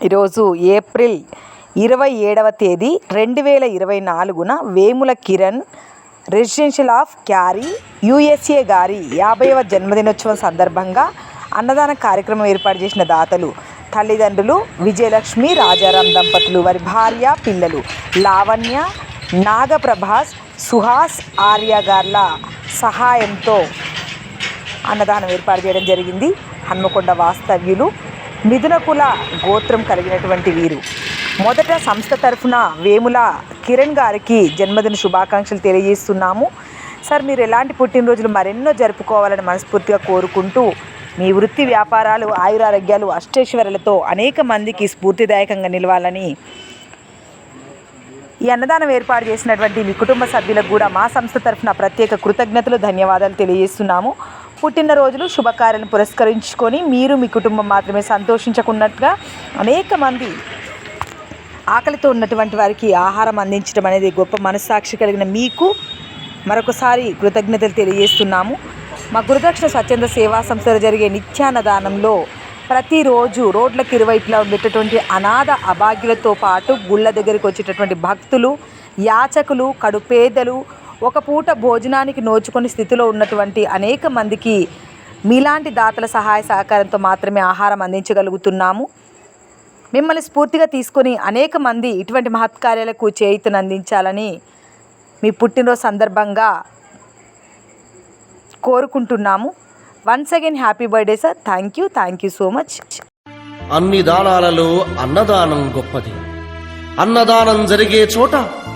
ఈరోజు ఏప్రిల్ ఇరవై ఏడవ తేదీ రెండు వేల ఇరవై నాలుగున Vemula Kiran residential of Cary USA గారి యాభైవ జన్మదినోత్సవం సందర్భంగా అన్నదాన కార్యక్రమం ఏర్పాటు చేసిన దాతలు తల్లిదండ్రులు విజయలక్ష్మి రాజారాం దంపతులు వారి భార్య పిల్లలు లావణ్య నాగప్రభాస్ సుహాస్ ఆర్య గార్ల సహాయంతో అన్నదానం ఏర్పాటు చేయడం జరిగింది. హన్మకొండ వాస్తవ్యులు మిథున కుల గోత్రం కలిగినటువంటి వీరు. మొదట సంస్థ తరఫున వేముల కిరణ్ గారికి జన్మదిన శుభాకాంక్షలు తెలియజేస్తున్నాము. సార్ మీరు ఎలాంటి పుట్టినరోజులు మరెన్నో జరుపుకోవాలని మనస్ఫూర్తిగా కోరుకుంటూ మీ వృత్తి వ్యాపారాలు ఆయురారోగ్యాలు అష్టేశ్వరులతో అనేక మందికి స్ఫూర్తిదాయకంగా నిలవాలని ఈ అన్నదానం ఏర్పాటు చేసినటువంటి మీ కుటుంబ సభ్యులకు కూడా మా సంస్థ తరఫున ప్రత్యేక కృతజ్ఞతలు ధన్యవాదాలు తెలియజేస్తున్నాము. పుట్టినరోజులు శుభకార్యాలను పురస్కరించుకొని మీరు మీ కుటుంబం మాత్రమే సంతోషించకున్నట్టుగా అనేక మంది ఆకలితో ఉన్నటువంటి వారికి ఆహారం అందించడం అనేది గొప్ప మనస్సాక్షి కలిగిన మీకు మరొకసారి కృతజ్ఞతలు తెలియజేస్తున్నాము. మా గురుదక్షిణ స్వచ్ఛంద సేవా సంస్థలో జరిగే నిత్యాన్నదానంలో ప్రతిరోజు రోడ్లకు ఇరువైపులా ఉండేటటువంటి అనాథ అభాగ్యులతో పాటు గుళ్ళ దగ్గరికి వచ్చేటటువంటి భక్తులు యాచకులు కడుపేదలు ఒక పూట భోజనానికి నోచుకొని స్థితిలో ఉన్నటువంటి అనేక మందికి మీలాంటి దాతల సహాయ సహకారంతో మాత్రమే ఆహారం అందించగలుగుతున్నాము. మిమ్మల్ని స్ఫూర్తిగా తీసుకొని అనేక మంది ఇటువంటి మహత్కార్యాలకు చేయితను అందించాలని మీ పుట్టినరోజు సందర్భంగా కోరుకుంటున్నాము. Once again happy birthday sir thank you thank you so much అన్ని దానాలలో అన్నదానం గొప్పది. అన్నదానం జరిగే చోట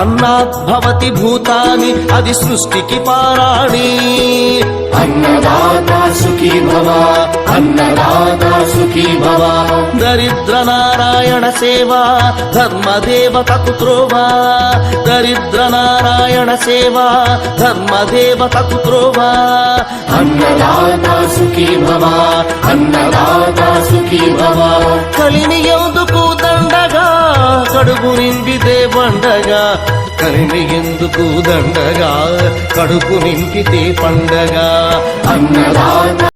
అన్నాత్ భవతి భూతాని అది సృష్టికి పారాణి. అన్నదాత సుఖీ భవ అన్నదాత సుఖీ భవ. దరిద్ర నారాయణ సేవా ధర్మదేవతకు త్రోవా దరిద్ర నారాయణ సేవా ధర్మదేవతకు త్రోవా అన్నదాత సుఖీ భవ అన్నదాత సుఖీ భవ. కలిని దండగా కడుపు నింపితే పండగా కలిమి ఎందుకు దండగా? కడుపు నింపితే పండగా అన్నదాన